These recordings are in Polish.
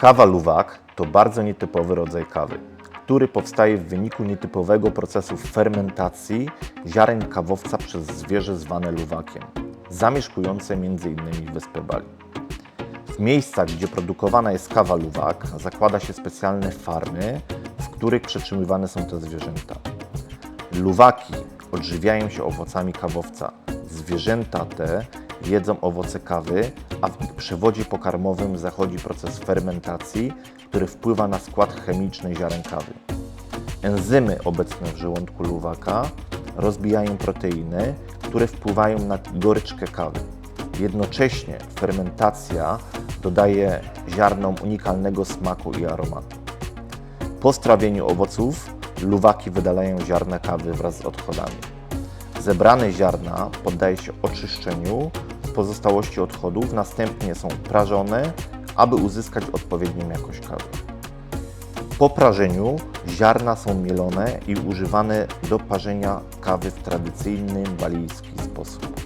Kawa luwak to bardzo nietypowy rodzaj kawy, który powstaje w wyniku nietypowego procesu fermentacji ziaren kawowca przez zwierzę zwane luwakiem, zamieszkujące m.in. Wyspę Bali. W miejscach, gdzie produkowana jest kawa luwak, zakłada się specjalne farmy, w których przetrzymywane są te zwierzęta. Luwaki odżywiają się owocami kawowca. Zwierzęta te jedzą owoce kawy, a w ich przewodzie pokarmowym zachodzi proces fermentacji, który wpływa na skład chemiczny ziaren kawy. Enzymy obecne w żołądku luwaka rozbijają proteiny, które wpływają na goryczkę kawy. Jednocześnie fermentacja dodaje ziarnom unikalnego smaku i aromatu. Po strawieniu owoców luwaki wydalają ziarna kawy wraz z odchodami. Zebrane ziarna poddaje się oczyszczeniu pozostałości odchodów, następnie są prażone, aby uzyskać odpowiednią jakość kawy. Po prażeniu ziarna są mielone i używane do parzenia kawy w tradycyjny balijski sposób.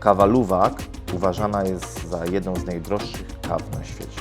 Kawa luwak uważana jest za jedną z najdroższych kaw na świecie.